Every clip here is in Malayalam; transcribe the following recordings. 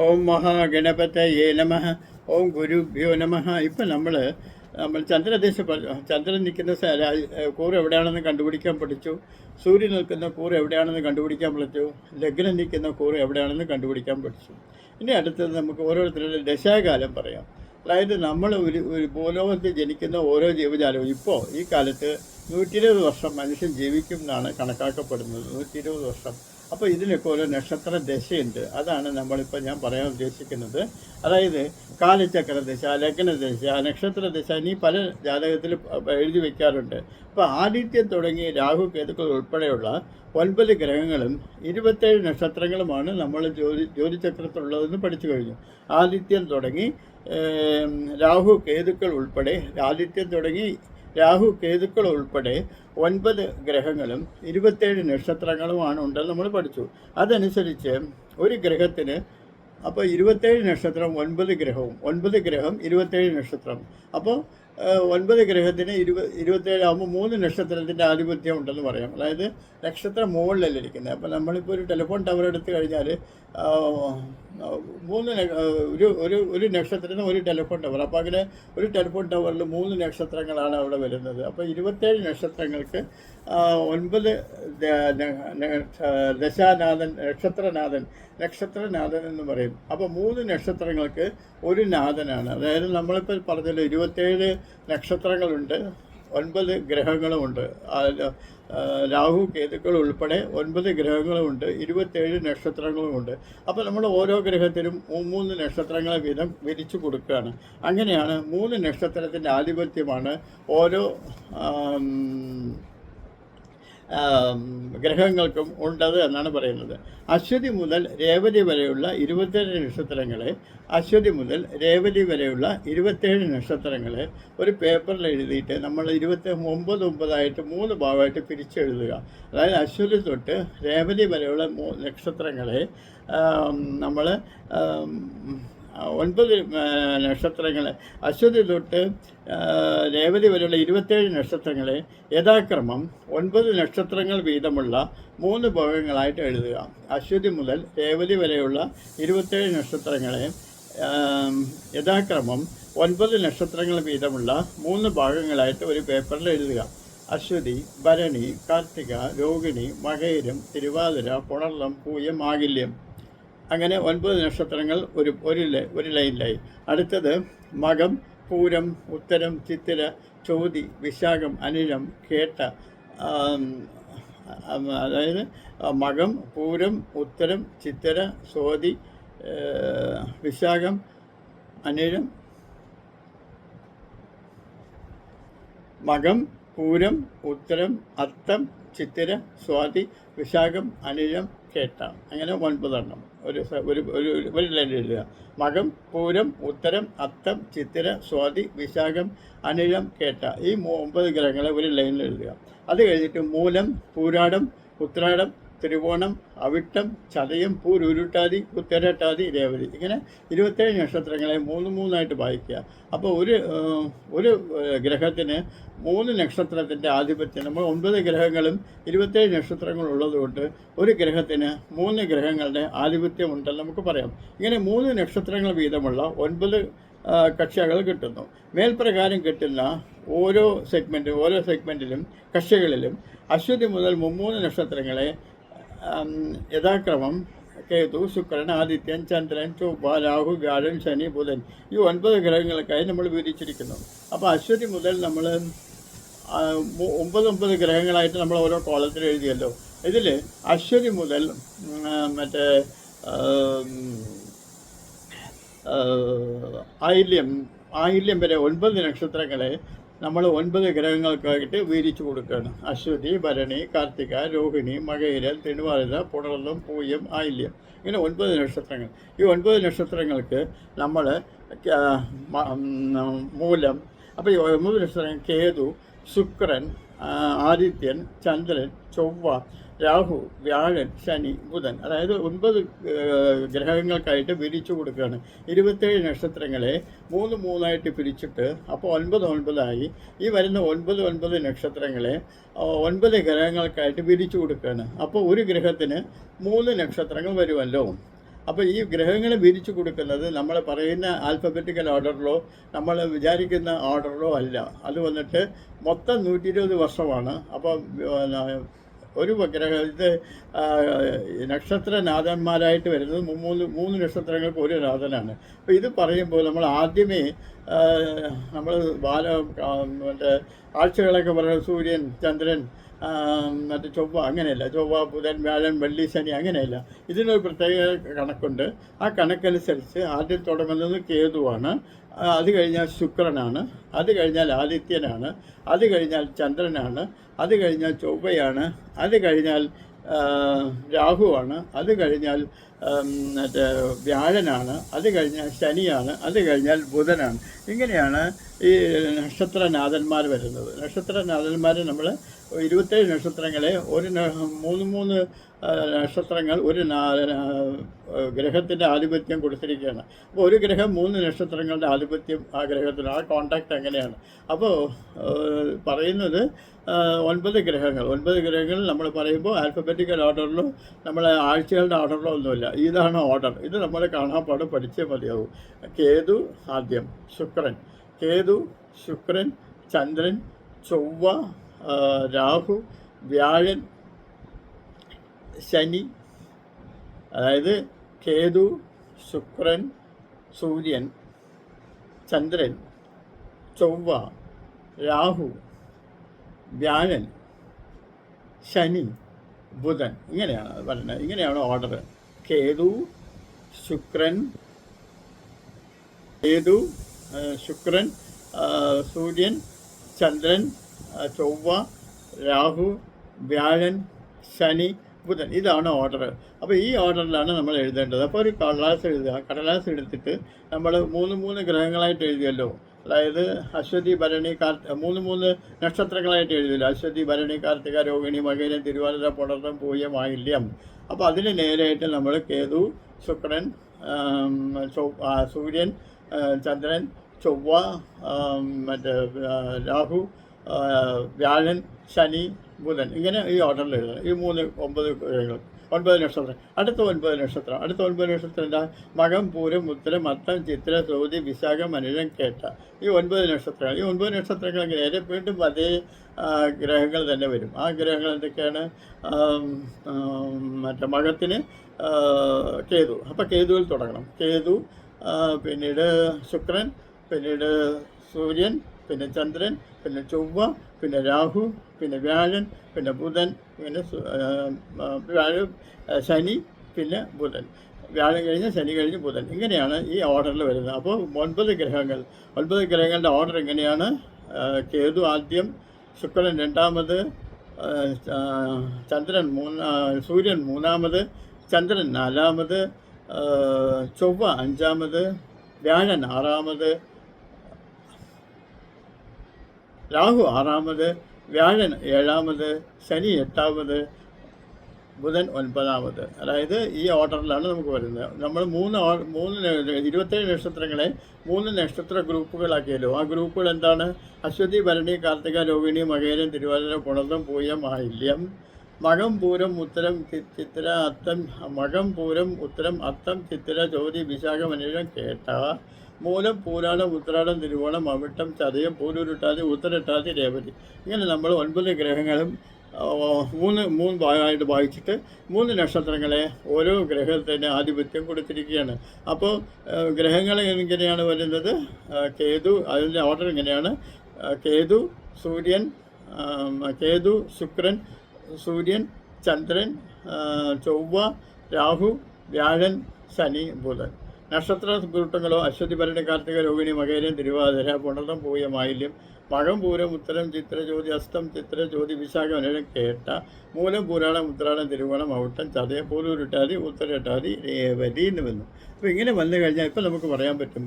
ഓം മഹാഗണപതയേ നമ. ഓം ഗുരുഭ്യോ നമ. ഇപ്പം നമ്മൾ നമ്മൾ ചന്ദ്രദേശ ചന്ദ്രൻ നിൽക്കുന്ന കൂറ് എവിടെയാണെന്ന് കണ്ടുപിടിക്കാൻ പഠിച്ചു. സൂര്യൻ നിൽക്കുന്ന കൂറ് എവിടെയാണെന്ന് കണ്ടുപിടിക്കാൻ പഠിച്ചു. ലഗ്നം നിൽക്കുന്ന കൂറ് എവിടെയാണെന്ന് കണ്ടുപിടിക്കാൻ പഠിച്ചു. ഇനി അടുത്തത് നമുക്ക് ഓരോരുത്തരുടെ ദശാകാലം പറയാം. അതായത് നമ്മൾ ഒരു ഒരു ഭൂലോകത്തിൽ ജനിക്കുന്ന ഓരോ ജീവജാലവും ഇപ്പോൾ ഈ കാലത്ത് നൂറ്റി ഇരുപത് വർഷം മനുഷ്യൻ ജീവിക്കും എന്നാണ് കണക്കാക്കപ്പെടുന്നത്. നൂറ്റി ഇരുപത് വർഷം. അപ്പോൾ ഇതിനൊക്കെ ഓരോ നക്ഷത്ര ദശയുണ്ട്. അതാണ് നമ്മളിപ്പോൾ ഞാൻ പറയാൻ ഉദ്ദേശിക്കുന്നത്. അതായത് കാലചക്ര ദശ ലഗ്ന ദശ നക്ഷത്ര ദശ ഇനി പല ജാതകത്തിൽ എഴുതി വെക്കാറുണ്ട്. അപ്പോൾ ആദിത്യം തുടങ്ങി രാഹു കേതുക്കൾ ഉൾപ്പെടെയുള്ള ഒൻപത് ഗ്രഹങ്ങളും ഇരുപത്തേഴ് നക്ഷത്രങ്ങളുമാണ് നമ്മൾ ജ്യോതി ജ്യോതിചക്രത്തിലുള്ളതെന്ന് പഠിച്ചു കഴിഞ്ഞു. ആദിത്യം തുടങ്ങി രാഹു കേതുക്കൾ ഉൾപ്പെടെ ആദിത്യം തുടങ്ങി രാഹു കേതുക്കൾ ഉൾപ്പെടെ ഒൻപത് ഗ്രഹങ്ങളും ഇരുപത്തേഴ് നക്ഷത്രങ്ങളുമാണ് ഉണ്ടെന്ന് നമ്മൾ പഠിച്ചു. അതനുസരിച്ച് ഒരു ഗ്രഹത്തിന് അപ്പോൾ ഇരുപത്തേഴ് നക്ഷത്രം ഒൻപത് ഗ്രഹവും ഒൻപത് ഗ്രഹം ഇരുപത്തേഴ് നക്ഷത്രം. അപ്പോൾ ഒൻപത് ഗ്രഹത്തിന് ഇരുപത് ഇരുപത്തേഴ് ആകുമ്പോൾ മൂന്ന് നക്ഷത്രത്തിന്റെ ആധിപത്യം ഉണ്ടെന്ന് പറയാം. അതായത് നക്ഷത്രം മുകളിലല്ല ഇരിക്കുന്നത്. അപ്പോൾ നമ്മളിപ്പോൾ ഒരു ടെലിഫോൺ ടവർ എടുത്തു കഴിഞ്ഞാൽ മൂന്ന് ഒരു ഒരു ഒരു നക്ഷത്രത്തിന് ഒരു ടെലിഫോൺ ടവർ അപ്പോൾ അങ്ങനെ ഒരു ടെലിഫോൺ ടവറിൽ മൂന്ന് നക്ഷത്രങ്ങളാണ് അവിടെ വരുന്നത്. അപ്പോൾ ഇരുപത്തേഴ് നക്ഷത്രങ്ങൾക്ക് ഒൻപത് ദശാനാഥൻ നക്ഷത്രനാഥൻ നക്ഷത്രനാഥൻ എന്ന് പറയും. അപ്പോൾ മൂന്ന് നക്ഷത്രങ്ങൾക്ക് ഒരു നാഥനാണ്. അതായത് നമ്മളിപ്പോൾ പറഞ്ഞല്ലോ ഇരുപത്തേഴ് നക്ഷത്രങ്ങളുണ്ട് ഒൻപത് ഗ്രഹങ്ങളുമുണ്ട്. രാഹു കേതുക്കൾ ഉൾപ്പെടെ ഒൻപത് ഗ്രഹങ്ങളുമുണ്ട് ഇരുപത്തേഴ് നക്ഷത്രങ്ങളുമുണ്ട്. അപ്പോൾ നമ്മൾ ഓരോ ഗ്രഹത്തിനും മൂന്ന് നക്ഷത്രങ്ങളെ വീതം വിരിച്ചു കൊടുക്കുകയാണ്. അങ്ങനെയാണ് മൂന്ന് നക്ഷത്രത്തിന്റെ ആധിപത്യമാണ് ഓരോ ഗ്രഹങ്ങൾക്കും ഉണ്ടത് എന്നാണ് പറയുന്നത്. അശ്വതി മുതൽ രേവതി വരെയുള്ള ഇരുപത്തേഴ് നക്ഷത്രങ്ങളെ അശ്വതി മുതൽ രേവതി വരെയുള്ള ഇരുപത്തേഴ് നക്ഷത്രങ്ങളെ ഒരു പേപ്പറിൽ എഴുതിയിട്ട് നമ്മൾ ഇരുപത്തി ഒമ്പത് ഒമ്പതായിട്ട് മൂന്ന് ഭാഗമായിട്ട് പിരിച്ചെഴുതുക. അതായത് അശ്വതി തൊട്ട് രേവതി വരെയുള്ള നക്ഷത്രങ്ങളെ നമ്മൾ ഒൻപത് നക്ഷത്രങ്ങളെ. അശ്വതി തൊട്ട് രേവതി വരെയുള്ള ഇരുപത്തേഴ് നക്ഷത്രങ്ങളെ യഥാക്രമം ഒൻപത് നക്ഷത്രങ്ങൾ വീതമുള്ള മൂന്ന് ഭാഗങ്ങളായിട്ട് എഴുതുക. അശ്വതി മുതൽ രേവതി വരെയുള്ള ഇരുപത്തേഴ് നക്ഷത്രങ്ങളെ യഥാക്രമം ഒൻപത് നക്ഷത്രങ്ങൾ വീതമുള്ള മൂന്ന് ഭാഗങ്ങളായിട്ട് ഒരു പേപ്പറിൽ എഴുതുക. അശ്വതി ഭരണി കാർത്തിക രോഹിണി മകയിരം തിരുവാതിര പുണർലം പൂയം ആകില്യം അങ്ങനെ ഒൻപത് നക്ഷത്രങ്ങൾ ഒരു ഒരു ഒരു ലൈനിലായി. അടുത്തത് മകം പൂരം ഉത്തരം ചിത്തിര ചോതി വിശാഖം അനിഴം കേട്ട അതായത് മകം പൂരം ഉത്തരം ചിത്തിര ചോതി വിശാഖം അനിഴം മകം പൂരം ഉത്തരം അത്തം ചിത്തിര സ്വാതി വിശാഖം അനിഴം കേട്ട. അങ്ങനെ ഒൻപതെണ്ണം. ഒരു ഒരു ഒരു ലൈൻ എഴുതുക. മകം പൂരം ഉത്തരം അത്തം ചിത്തിര സ്വാതി വിശാഖം അനിഴം കേട്ട. ഈ ഒമ്പത് ഗ്രഹങ്ങളെ ഒരു ലൈനിൽ എഴുതുക. അത് കഴിഞ്ഞിട്ട് മൂലം പൂരാടം ഉത്രാടം തിരുവോണം അവിട്ടം ചതയം പൂരുരുട്ടാതി ഉത്തരട്ടാതി രേവതി. ഇങ്ങനെ ഇരുപത്തേഴ് നക്ഷത്രങ്ങളെ മൂന്ന് മൂന്നായിട്ട് വായിക്കുക. അപ്പോൾ ഒരു ഒരു ഗ്രഹത്തിന് മൂന്ന് നക്ഷത്രത്തിന്റെ ആധിപത്യം. നമ്മൾ ഒൻപത് ഗ്രഹങ്ങളും ഇരുപത്തേഴ് നക്ഷത്രങ്ങളും ഉള്ളതുകൊണ്ട് ഒരു ഗ്രഹത്തിന് മൂന്ന് ഗ്രഹങ്ങളുടെ ആധിപത്യം ഉണ്ടെന്ന് നമുക്ക് പറയാം. ഇങ്ങനെ മൂന്ന് നക്ഷത്രങ്ങൾ വീതമുള്ള ഒൻപത് കക്ഷികൾ കിട്ടുന്നു. മേൽപ്രകാരം കിട്ടുന്ന ഓരോ സെഗ്മെന്റും ഓരോ സെഗ്മെന്റിലും കക്ഷികളിലും അശ്വതി മുതൽ മുമ്മൂന്ന് നക്ഷത്രങ്ങളെ യഥാക്രമം കേതു ശുക്രൻ ആദിത്യൻ ചന്ദ്രൻ ചൊവ്വ രാഹു വ്യാഴൻ ശനി ബുധൻ ഈ ഒൻപത് ഗ്രഹങ്ങൾക്കായി നമ്മൾ വിവരിച്ചിരിക്കുന്നു. അപ്പോൾ അശ്വതി മുതൽ നമ്മൾ ഒമ്പത് ഒമ്പത് ഗ്രഹങ്ങളായിട്ട് നമ്മൾ ഓരോ കോളത്തിൽ എഴുതിയല്ലോ. ഇതിൽ അശ്വതി മുതൽ മറ്റേ ആയില്യം ആയില്യം വരെ ഒൻപത് നക്ഷത്രങ്ങളെ നമ്മൾ ഒൻപത് ഗ്രഹങ്ങൾക്കായിട്ട് വീതിച്ചു കൊടുക്കുകയാണ്. അശ്വതി ഭരണി കാർത്തിക രോഹിണി മകയിരൽ തിരുവാതിര പുണർന്നം പൂയം ആയില്യം. ഇങ്ങനെ ഒൻപത് നക്ഷത്രങ്ങൾ. ഈ ഒൻപത് നക്ഷത്രങ്ങൾക്ക് നമ്മൾ മൂലം അപ്പോൾ ഈ ഒൻപത് നക്ഷത്രങ്ങൾ കേതു ശുക്രൻ ആദിത്യൻ ചന്ദ്രൻ ചൊവ്വ രാഹു വ്യാഴൻ ശനി ബുധൻ അതായത് ഒൻപത് ഗ്രഹങ്ങൾക്കായിട്ട് വിരിച്ചു കൊടുക്കുകയാണ്. ഇരുപത്തേഴ് നക്ഷത്രങ്ങളെ മൂന്ന് മൂന്നായിട്ട് പിരിച്ചിട്ട് അപ്പോൾ ഒൻപത് ഒൻപതായി. ഈ വരുന്ന ഒൻപത് ഒൻപത് നക്ഷത്രങ്ങളെ ഒൻപത് ഗ്രഹങ്ങൾക്കായിട്ട് വിരിച്ചു കൊടുക്കുകയാണ്. അപ്പോൾ ഒരു ഗ്രഹത്തിന് മൂന്ന് നക്ഷത്രങ്ങൾ വരുമല്ലോ. അപ്പോൾ ഈ ഗ്രഹങ്ങൾ വിരിച്ചു കൊടുക്കുന്നത് നമ്മൾ പറയുന്ന ആൽഫബറ്റിക്കൽ ഓർഡറിലോ നമ്മൾ വിചാരിക്കുന്ന ഓർഡറിലോ അല്ല. അത് വന്നിട്ട് മൊത്തം നൂറ്റി ഇരുപത് വർഷമാണ് അപ്പോൾ ഒരു ഉപഗ്രഹത്തെ നക്ഷത്രനാഥന്മാരായിട്ട് വരുന്നത് മൂന്ന് മൂന്ന് നക്ഷത്രങ്ങൾക്ക് ഒരു നാഥനാണ്. അപ്പോൾ ഇത് പറയുമ്പോൾ നമ്മൾ ആദ്യമേ നമ്മൾ ബാല മറ്റേ ആഴ്ചകളൊക്കെ പറയുന്നത് സൂര്യൻ ചന്ദ്രൻ മറ്റേ ചൊവ്വ അങ്ങനെയല്ല. ചൊവ്വ ബുധൻ വ്യാഴൻ വെള്ളി ശനി അങ്ങനെയല്ല. ഇതിനൊരു പ്രത്യേക കണക്കുണ്ട്. ആ കണക്കനുസരിച്ച് ആദ്യം തുടങ്ങുന്നത് കേതുവാണ്. അത് കഴിഞ്ഞാൽ ശുക്രനാണ്. അത് കഴിഞ്ഞാൽ ആദിത്യനാണ്. അത് കഴിഞ്ഞാൽ ചന്ദ്രനാണ്. അത് കഴിഞ്ഞാൽ ചൊവ്വയാണ്. അത് കഴിഞ്ഞാൽ രാഹുവാണ് അത് കഴിഞ്ഞാൽ മറ്റേ വ്യാഴനാണ് അത് കഴിഞ്ഞാൽ ശനിയാണ് അത് കഴിഞ്ഞാൽ ബുധനാണ്. ഇങ്ങനെയാണ് ഈ നക്ഷത്രനാഥന്മാർ വരുന്നത്. നക്ഷത്രനാഥന്മാരെ നമ്മൾ ഇരുപത്തേഴ് നക്ഷത്രങ്ങളെ ഒരു മൂന്ന് മൂന്ന് നക്ഷത്രങ്ങൾ ഒരു ഗ്രഹത്തിന്റെ ആധിപത്യം കൊടുത്തിരിക്കുകയാണ്. അപ്പോൾ ഒരു ഗ്രഹം മൂന്ന് നക്ഷത്രങ്ങളുടെ ആധിപത്യം ആ ഗ്രഹത്തിന് ആ കോണ്ടാക്ട് എങ്ങനെയാണ്? അപ്പോൾ പറയുന്നത് ഒൻപത് ഗ്രഹങ്ങൾ. ഒൻപത് ഗ്രഹങ്ങൾ നമ്മൾ പറയുമ്പോൾ ആൽഫബറ്റിക്കൽ ഓർഡറിലോ നമ്മളെ ആഴ്ചകളുടെ ഓർഡറിലോ ഒന്നുമില്ല. ഇതാണ് ഓർഡർ ഇത് നമ്മൾ കാണാപ്പാട് പഠിച്ചേ മതിയാവും. കേതു ആദ്യം ശുക്രൻ. കേതു ശുക്രൻ ചന്ദ്രൻ ചൊവ്വ രാഹു വ്യാഴൻ ശനി അതായത് കേതു ശുക്രൻ സൂര്യൻ ചന്ദ്രൻ ചൊവ്വ രാഹു വ്യാഴൻ ശനി ബുധൻ ഇങ്ങനെയാണ് പറയുന്നത്. ഇങ്ങനെയാണ് ഓർഡർ കേതു ശുക്രൻ കേതു ശുക്രൻ സൂര്യൻ ചന്ദ്രൻ ചൊവ്വ രാഹു വ്യാഴൻ ശനി ബുധൻ. ഇതാണ് ഓർഡർ അപ്പോൾ ഈ ഓർഡറിലാണ് നമ്മൾ എഴുതേണ്ടത്. അപ്പോൾ ഒരു കടലാസ് എഴുതുക. കടലാസ് എടുത്തിട്ട് നമ്മൾ മൂന്ന് മൂന്ന് ഗ്രഹങ്ങളായിട്ട് എഴുതിയല്ലോ. അതായത് അശ്വതി ഭരണി കാർത്ത മൂന്ന് മൂന്ന് നക്ഷത്രങ്ങളായിട്ട് എഴുതില്ല അശ്വതി ഭരണി കാർത്തിക രോഹിണി മകേരൻ തിരുവാതിര പുണർന്നം പൂയം ആയില്യം അപ്പോൾ അതിന് നേരെയായിട്ട് നമ്മൾ കേതു ശുക്രൻ സൂര്യൻ ചന്ദ്രൻ ചൊവ്വ മറ്റേ രാഹു വ്യാഴൻ ശനി ബുധൻ ഇങ്ങനെ ഈ ഓർഡറിൽ എഴുതണം ഈ മൂന്ന് ഒമ്പത് ഗ്രഹങ്ങൾ ഒൻപത് നക്ഷത്രം. അടുത്ത ഒൻപത് നക്ഷത്രം. അടുത്ത ഒൻപത് നക്ഷത്രം എന്താ? മകം പൂരം ഉത്തരം അത്തം ചിത്ര സൗദി വിശാഖം മനുഷ്യൻ കേട്ട. ഈ ഒൻപത് നക്ഷത്രങ്ങൾ. ഈ ഒൻപത് നക്ഷത്രങ്ങൾ നേരെ വീണ്ടും അതേ ഗ്രഹങ്ങൾ തന്നെ വരും. ആ ഗ്രഹങ്ങൾ എന്തൊക്കെയാണ്? മറ്റേ മകത്തിന് കേതു. അപ്പോൾ കേതുവിൽ തുടങ്ങണം. കേതു പിന്നീട് ശുക്രൻ പിന്നീട് സൂര്യൻ പിന്നെ ചന്ദ്രൻ പിന്നെ ചൊവ്വ പിന്നെ രാഹു പിന്നെ വ്യാഴൻ പിന്നെ ബുധൻ പിന്നെ വ്യാഴം ശനി പിന്നെ ബുധൻ. വ്യാഴം കഴിഞ്ഞ് ശനി കഴിഞ്ഞ് ബുധൻ. ഇങ്ങനെയാണ് ഈ ഓർഡറിൽ വരുന്നത്. അപ്പോൾ ഒൻപത് ഗ്രഹങ്ങൾ. ഒൻപത് ഗ്രഹങ്ങളുടെ ഓർഡർ എങ്ങനെയാണ്? കേതു ആദ്യം ശുക്രൻ രണ്ടാമത് ചന്ദ്രൻ മൂന്നാ സൂര്യൻ മൂന്നാമത് ചന്ദ്രൻ നാലാമത് ചൊവ്വ അഞ്ചാമത് വ്യാഴൻ ആറാമത് രാഹു ആറാമത് വ്യാഴൻ ഏഴാമത് ശനി എട്ടാമത് ബുധൻ ഒൻപതാമത്. അതായത് ഈ ഓർഡറിലാണ് നമുക്ക് വരുന്നത്. നമ്മൾ മൂന്ന് മൂന്ന് ഇരുപത്തേഴ് നക്ഷത്രങ്ങളെ മൂന്ന് നക്ഷത്ര ഗ്രൂപ്പുകളാക്കിയല്ലോ ആ ഗ്രൂപ്പുകൾ എന്താണ്? അശ്വതി ഭരണി കാർത്തിക രോഹിണി മകേരൻ തിരുവാതിര പുണർന്നം പൂയം ആയില്യം മകം പൂരം ഉത്തരം ചിത്ര അത്തം മകം പൂരം ഉത്തരം അത്തം ചിത്ര ചോതി വിശാഖമനുഷം കേട്ട. മൂലം പൂരാടം ഉത്രാടം തിരുവോണം അവിട്ടം ചതയം പൂരൂരുട്ടാതി ഉത്തരട്ടാതി രേവതി. ഇങ്ങനെ നമ്മൾ ഒൻപത് ഗ്രഹങ്ങളും മൂന്ന് മൂന്ന് ഭാഗമായിട്ട് വായിച്ചിട്ട് മൂന്ന് നക്ഷത്രങ്ങളെ ഓരോ ഗ്രഹത്തിന് ആധിപത്യം കൊടുത്തിരിക്കുകയാണ്. അപ്പോൾ ഗ്രഹങ്ങൾ എങ്ങനെയാണ് വരുന്നത്? കേതു അതിന്റെ ഓർഡർ എങ്ങനെയാണ് കേതു സൂര്യൻ കേതു ശുക്രൻ സൂര്യൻ ചന്ദ്രൻ ചൊവ്വ രാഹു വ്യാഴൻ ശനി ബുധൻ. നക്ഷത്ര കൂട്ടങ്ങളോ അശ്വതി ഭരണി കാർത്തിക രോഹിണി മകേരൻ തിരുവാതിര പുണർന്നം പൂയ മാലിന്യം മകം പൂരം ഉത്തരം ചിത്രജ്യോതി അസ്തം ചിത്രജ്യോതി വിശാഖ അനരം കേട്ട മൂലം പൂരാളം ഉത്രാടം തിരുവോണം ഔട്ടം ചതയ പൂലൂരിട്ടാതി ഉത്തരട്ടാതി രേവതി എന്ന് വന്നു. അപ്പോൾ ഇങ്ങനെ വന്നു കഴിഞ്ഞാൽ ഇപ്പം നമുക്ക് പറയാൻ പറ്റും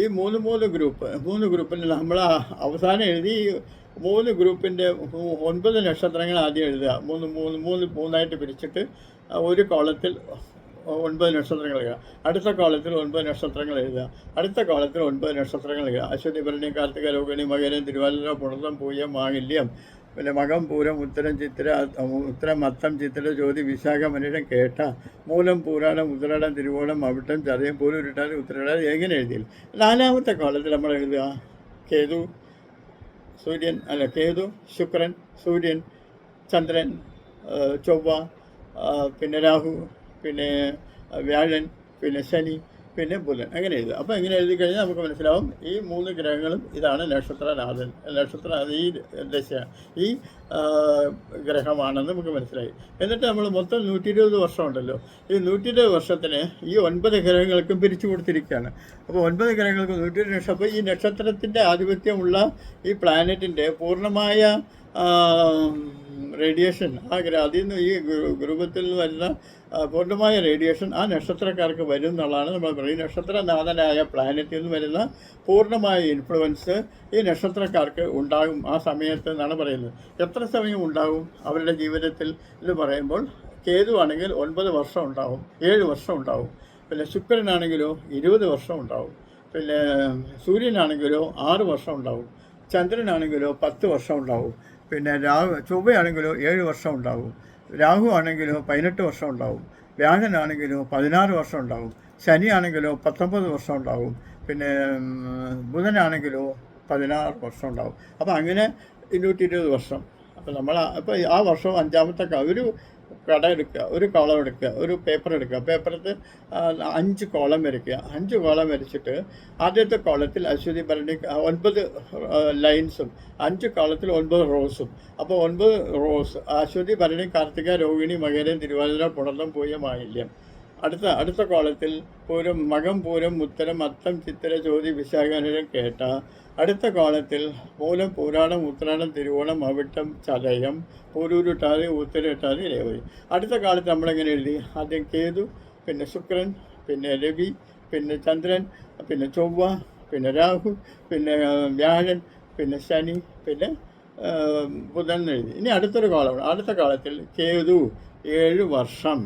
ഈ മൂന്ന് മൂന്ന് ഗ്രൂപ്പ് മൂന്ന് ഗ്രൂപ്പിൽ നമ്മൾ അവസാനം എഴുതി മൂന്ന് ഗ്രൂപ്പിന്റെ ഒൻപത് നക്ഷത്രങ്ങൾ ആദ്യം എഴുതുക. മൂന്ന് മൂന്ന് മൂന്ന് മൂന്നായിട്ട് പിരിച്ചിട്ട് ഒരു കോളത്തിൽ ഒൻപത് നക്ഷത്രങ്ങൾ എഴുതുക. അടുത്ത കാലത്തിൽ ഒൻപത് നക്ഷത്രങ്ങൾ എഴുതുക. അടുത്ത കാലത്തിൽ ഒൻപത് നക്ഷത്രങ്ങൾ എഴുതുക. അശ്വതി ഭരണി കാർത്തിക രോഹിണി മകരം തിരുവാതിര പുണർത്തം പൂജ്യം മാങ്ങല്യം പിന്നെ മകം പൂരം ഉത്തരം ചിത്ര ഉത്തരം മത്തം ചിത്ര ജ്യോതി വിശാഖ മനുഷ്യൻ കേട്ട മൂലം പൂരാടം ഉത്തരാടം തിരുവോണം അവിട്ടം ചതയം പൂരം പൂരുരുട്ടാതി ഉത്തരാടം എങ്ങനെ എഴുതിയില്ല നാലാമത്തെ കാലത്തിൽ നമ്മൾ എഴുതുക. കേതു സൂര്യൻ അല്ല കേതു ശുക്രൻ സൂര്യൻ ചന്ദ്രൻ ചൊവ്വ പിന്നെ രാഹു പിന്നെ വ്യാഴൻ പിന്നെ ശനി പിന്നെ ബുധൻ. അങ്ങനെ എഴുതുക. അപ്പോൾ ഇങ്ങനെ എഴുതി കഴിഞ്ഞാൽ നമുക്ക് മനസ്സിലാവും ഈ മൂന്ന് ഗ്രഹങ്ങളും ഇതാണ് നക്ഷത്രനാഥൻ നക്ഷത്ര ഈ ദശ ഈ ഗ്രഹമാണെന്ന് നമുക്ക് മനസ്സിലായി. എന്നിട്ട് നമ്മൾ മൊത്തം നൂറ്റി ഇരുപത് വർഷമുണ്ടല്ലോ. ഈ നൂറ്റി ഇരുപത് വർഷത്തിന് ഈ ഒൻപത് ഗ്രഹങ്ങൾക്കും പിരിച്ചു കൊടുത്തിരിക്കുകയാണ്. അപ്പോൾ ഒൻപത് ഗ്രഹങ്ങൾക്കും നൂറ്റി ഇരുപത് വർഷം അപ്പോൾ ഈ നക്ഷത്രത്തിന്റെ ആധിപത്യമുള്ള ഈ പ്ലാനറ്റിന്റെ പൂർണമായ റേഡിയേഷൻ ആ ഗ്രഹ അതിൽ നിന്ന് ഈ ഗ്രൂ- ഗ്രൂപത്തിൽ നിന്ന് വരുന്ന പൂർണമായ റേഡിയേഷൻ ആ നക്ഷത്രക്കാർക്ക് വരും എന്നുള്ളതാണ് നമ്മൾ പറയുന്നത്. നക്ഷത്രനാഥനായ പ്ലാനറ്റിൽ നിന്ന് വരുന്ന പൂർണമായ ഇൻഫ്ലുവൻസ് ഈ നക്ഷത്രക്കാർക്ക് ഉണ്ടാകും ആ സമയത്ത് എന്നാണ് പറയുന്നത്. എത്ര സമയം ഉണ്ടാകും അവരുടെ ജീവിതത്തിൽ എന്ന് പറയുമ്പോൾ കേതു ആണെങ്കിൽ ഒൻപത് വർഷം ഉണ്ടാവും ഏഴ് വർഷം ഉണ്ടാവും. പിന്നെ ശുക്രനാണെങ്കിലോ ഇരുപത് വർഷം ഉണ്ടാവും. പിന്നെ സൂര്യനാണെങ്കിലോ ആറ് വർഷം ഉണ്ടാവും. ചന്ദ്രനാണെങ്കിലോ പത്ത് വർഷം ഉണ്ടാവും. പിന്നെ രാഹു ചൊവ്വയാണെങ്കിലോ ഏഴ് വർഷം ഉണ്ടാവും. രാഹു ആണെങ്കിലോ പതിനെട്ട് വർഷം ഉണ്ടാവും. വ്യാഴനാണെങ്കിലോ പതിനാറ് വർഷം ഉണ്ടാവും. ശനിയാണെങ്കിലോ പത്തൊമ്പത് വർഷം ഉണ്ടാവും. പിന്നെ ബുധനാണെങ്കിലോ പതിനാറ് വർഷം ഉണ്ടാവും. അപ്പോൾ അങ്ങനെ ഇരുന്നൂറ്റി ഇരുപത് വർഷം. അപ്പോൾ നമ്മൾ അപ്പോൾ ആ വർഷം അഞ്ചാമത്തെ ഒരു കട എടുക്കുക ഒരു കോളം എടുക്കുക ഒരു പേപ്പർ എടുക്കുക. പേപ്പറത്ത് അഞ്ച് കോളം വരയ്ക്കുക. അഞ്ച് കോളം വരച്ചിട്ട് ആദ്യത്തെ കോളത്തിൽ അശ്വതി ഭരണി ഒൻപത് ലൈൻസും അഞ്ച് കോളത്തിൽ ഒൻപത് റോസും അപ്പോൾ ഒൻപത് റോസ് അശ്വതി ഭരണി കാർത്തിക രോഹിണി മകരൻ തിരുവാതിര പുണർന്നം പൂയ മാലിന്യം അടുത്ത അടുത്ത കോളത്തിൽ പൂരം മകം പൂരം ഉത്തരം അത്തം ചിത്തിര ജ്യോതി വിശാഖനം കേട്ട അടുത്ത കാലത്തിൽ മൂലം പൂരാടം ഉത്രാടം തിരുവോണം അവിട്ടം ചതയം പൂരൂരുട്ടാതി ഉത്തരട്ടാതി രേവതി. അടുത്ത കാലത്ത് നമ്മളെങ്ങനെ എഴുതി? ആദ്യം കേതു പിന്നെ ശുക്രൻ പിന്നെ രവി പിന്നെ ചന്ദ്രൻ പിന്നെ ചൊവ്വ പിന്നെ രാഹു പിന്നെ വ്യാഴൻ പിന്നെ ശനി പിന്നെ ബുധൻ എഴുതി. ഇനി അടുത്തൊരു കാലമാണ്. അടുത്ത കാലത്തിൽ കേതു ഏഴ് വർഷം.